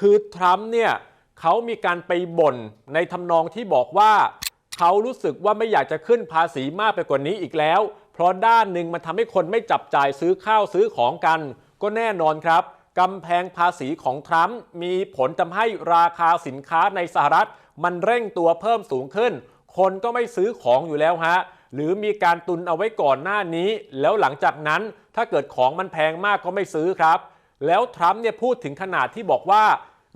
คือทรัมป์เนี่ยเขามีการไปบ่นในทำนองที่บอกว่า เขารู้สึกว่าไม่อยากจะขึ้นภาษีมากไปกว่านี้อีกแล้ว เพราะด้านหนึ่งมันทำให้คนไม่จับจ่ายซื้อข้าวซื้อของกัน ก็แน่นอนครับกำแพงภาษีของทรัมป์มีผลทำให้ราคาสินค้าในสหรัฐ มันเร่งตัวเพิ่มสูงขึ้น คนก็ไม่ซื้อของอยู่แล้วฮะ หรือมีการตุนเอาไว้ก่อนหน้านี้ แล้วหลังจากนั้นถ้าเกิดของมันแพงมากก็ไม่ซื้อครับ แล้วทรัมป์เนี่ยพูดถึงขนาดที่บอกว่า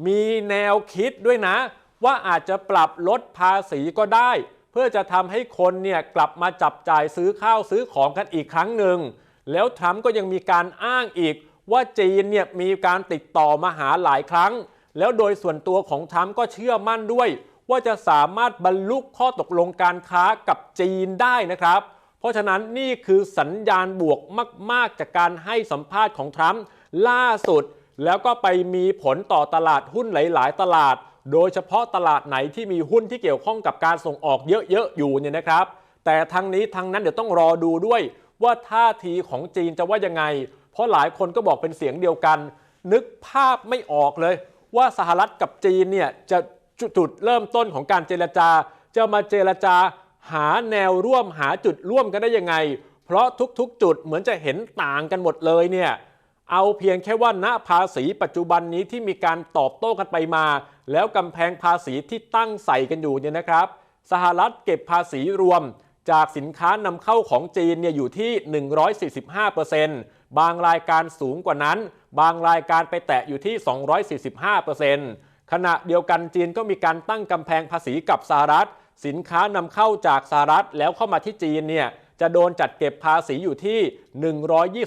มีแนวคิดด้วยนะ ว่าอาจจะปรับลดภาษีก็ได้ เพื่อจะทำให้คนเนี่ยกลับมาจับจ่ายซื้อข้าวซื้อของกันอีกครั้งหนึ่ง แล้วทรัมป์ก็ยังมีการอ้างอีกว่าจีนเนี่ยมีการติดต่อมาหาหลายครั้ง แล้วโดยส่วนตัวของทรัมป์ก็เชื่อมั่นด้วย ว่าจะสามารถบรรลุข้อตกลงการค้ากับจีนได้นะครับ เพราะฉะนั้นนี่คือสัญญาณบวกมาก ๆ จากการให้สัมภาษณ์ของทรัมป์ล่าสุด แล้วก็ไปมีผลต่อตลาดหุ้นหลาย ๆ ตลาด โดยเฉพาะตลาดไหนที่มีหุ้นที่เกี่ยวข้องกับการส่งออกเยอะ ๆ อยู่เนี่ยนะครับ แต่ทั้งนี้ทั้งนั้นเดี๋ยวต้องรอดูด้วย ว่าท่าทีของจีนจะว่ายังไง เพราะหลายคนก็บอกเป็นเสียงเดียวกัน นึกภาพไม่ออกเลย ว่าสหรัฐกับจีนเนี่ยจะจุดเริ่มต้นของการเจรจา จะมาเจรจาหาแนวร่วมหาจุดร่วมกันได้ยังไง เพราะทุกๆ จุดเหมือนจะเห็นต่างกันหมดเลยเนี่ย เอาเพียงแค่ว่าณภาษีปัจจุบันนี้ที่มีการตอบโต้กันไปมา แล้วกำแพงภาษีที่ตั้งใส่กันอยู่เนี่ยนะครับ สหรัฐเก็บภาษีรวมจากสินค้านำเข้าของจีนเนี่ยอยู่ที่ 145%บางรายการสูงกว่านั้น บางรายการไปแตะอยู่ที่ 245%ขณะเดียวกันจีนก็มีการตั้งกำแพงภาษีกับสหรัฐ สินค้านำเข้าจากสหรัฐแล้วเข้ามาที่จีนเนี่ยจะโดนจัดเก็บภาษีอยู่ที่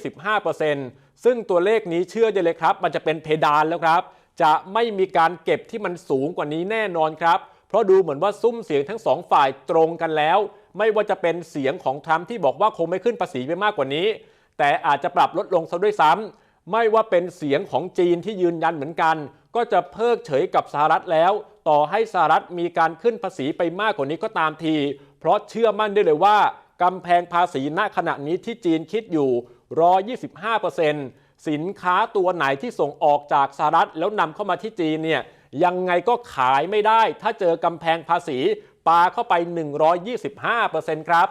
125% ซึ่งตัวเลขนี้เชื่อได้เลยครับ มันจะเป็นเพดานแล้วครับ จะไม่มีการเก็บที่มันสูงกว่านี้แน่นอนครับ เพราะดูเหมือนว่าซุ้มเสียงทั้งสองฝ่ายตรงกันแล้ว ไม่ว่าจะเป็นเสียงของทรัมป์ที่บอกว่าคงไม่ขึ้นภาษีไปมากกว่านี้ แต่อาจจะปรับลดลงซะด้วยซ้ำไม่ว่าเป็นเสียงของจีนที่ยืนยันเหมือนกัน ก็จะเพิกเฉยกับสหรัฐแล้ว ต่อให้สหรัฐมีการขึ้นภาษีไปมากกว่านี้ก็ตามที เพราะเชื่อมั่นได้เลยว่ากำแพงภาษีณขณะนี้ที่จีนคิดอยู่ 125%สินค้าตัวไหนที่ส่งออกจากสหรัฐ แล้วนำเข้ามาที่จีนเนี่ยยังไงก็ขายไม่ได้ ถ้าเจอกำแพงภาษีปาเข้าไป 125%ครับ